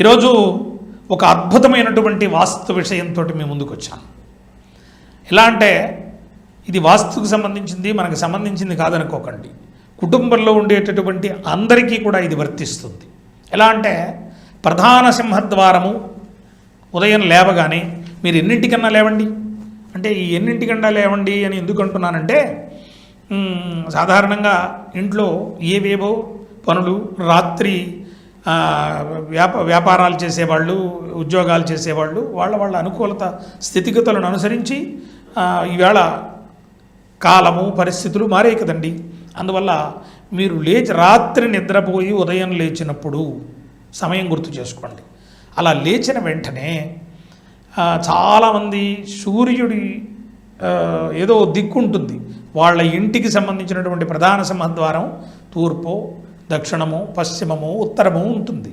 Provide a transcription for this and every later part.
ఈరోజు ఒక అద్భుతమైనటువంటి వాస్తు విషయంతో మేము ముందుకు వచ్చాను ఎలా అంటే ఇది వాస్తుకు సంబంధించింది మనకు సంబంధించింది కాదనుకోకండి. కుటుంబంలో ఉండేటటువంటి అందరికీ కూడా ఇది వర్తిస్తుంది. ఎలా అంటే ప్రధాన సింహద్వారము ఉదయం లేవగానే మీరు ఎన్నింటికన్నా లేవండి? అంటే ఈ ఎన్నింటికన్నా లేవండి అని ఎందుకు అంటున్నానంటే సాధారణంగా ఇంట్లో ఏవేవో పనులు రాత్రి వ్యాప వ్యాపారాలు చేసేవాళ్ళు ఉద్యోగాలు చేసేవాళ్ళు వాళ్ళ వాళ్ళ అనుకూలత స్థితిగతులను అనుసరించి ఈవేళ కాలము పరిస్థితులు మారే కదండి. అందువల్ల మీరు లేచి రాత్రి నిద్రపోయి ఉదయం లేచినప్పుడు సమయం గుర్తు చేసుకోండి. అలా లేచిన వెంటనే చాలామంది సూర్యుడి ఏదో దిక్కుంటుంది. వాళ్ళ ఇంటికి సంబంధించినటువంటి ప్రధాన సింహద్వారం తూర్పు దక్షిణము పశ్చిమము ఉత్తరము ఉంటుంది.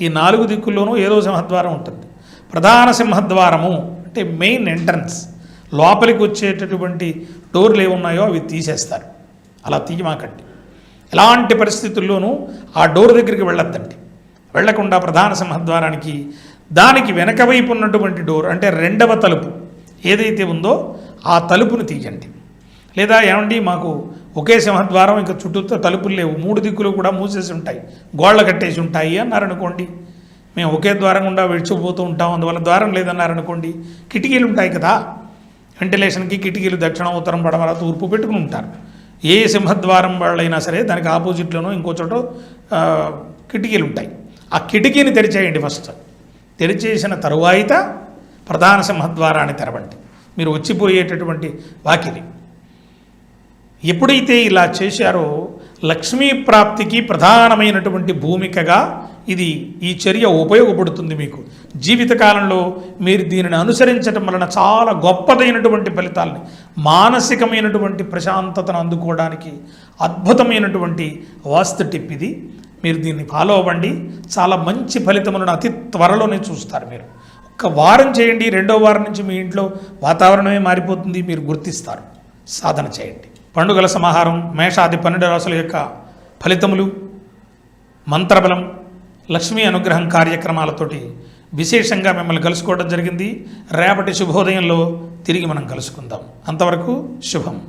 ఈ నాలుగు దిక్కుల్లోనూ ఏదో సింహద్వారం ఉంటుంది. ప్రధాన సింహద్వారము అంటే మెయిన్ ఎంట్రన్స్. లోపలికి వచ్చేటటువంటి డోర్లు ఏమున్నాయో అవి తీసేస్తారు. అలా తీయమాకండి. ఎలాంటి పరిస్థితుల్లోనూ ఆ డోర్ దగ్గరికి వెళ్ళొద్దండి. వెళ్ళకుండా ప్రధాన సింహద్వారానికి దానికి వెనక వైపు ఉన్నటువంటి డోర్ అంటే రెండవ తలుపు ఏదైతే ఉందో ఆ తలుపును తీయండి. లేదా ఏమండి మాకు ఒకే సింహద్వారం ఇంకా చుట్టూతో తలుపులు లేవు. మూడు దిక్కులు కూడా మూసేసి ఉంటాయి. గోళ్ళ కట్టేసి ఉంటాయి అన్నారనుకోండి మేము ఒకే ద్వారం గుండా విడిచిపోతూ ఉంటాం. అందువల్ల ద్వారం లేదన్నారనుకోండి కిటికీలు ఉంటాయి కదా. వెంటిలేషన్కి కిటికీలు దక్షిణం ఉత్తరం పడమర తూర్పు పెట్టుకుని ఉంటారు. ఏ సింహద్వారం వాళ్ళైనా సరే దానికి ఆపోజిట్లోనో ఇంకో చోట కిటికీలు ఉంటాయి. ఆ కిటికీని తెరిచేయండి ఫస్ట్. తెరిచేసిన తరువాత ప్రధాన సింహద్వారాన్ని తెరవండి. మీరు వచ్చిపోయేటటువంటి వాకిలి. ఎప్పుడైతే ఇలా చేశారో లక్ష్మీ ప్రాప్తికి ప్రధానమైనటువంటి భూమికగా ఇది ఈ చర్య ఉపయోగపడుతుంది మీకు. జీవితకాలంలో మీరు దీనిని అనుసరించటం వలన చాలా గొప్పదైనటువంటి ఫలితాలని మానసికమైనటువంటి ప్రశాంతతను అందుకోవడానికి అద్భుతమైనటువంటి వాస్తు టిప్ ఇది. మీరు దీన్ని ఫాలో అవ్వండి. చాలా మంచి ఫలితములను అతి త్వరలోనే చూస్తారు మీరు. ఒక్క వారం చేయండి. రెండో వారం నుంచి మీ ఇంట్లో వాతావరణమే మారిపోతుంది. మీరు గుర్తిస్తారు. సాధన చేయండి. పండుగల సమాహారం మేషాది పన్నెండు రాసుల యొక్క ఫలితములు మంత్రబలం లక్ష్మీ అనుగ్రహం కార్యక్రమాలతోటి విశేషంగా మిమ్మల్ని కలుసుకోవడం జరిగింది. రేపటి శుభోదయంలో తిరిగి మనం కలుసుకుందాం. అంతవరకు శుభం.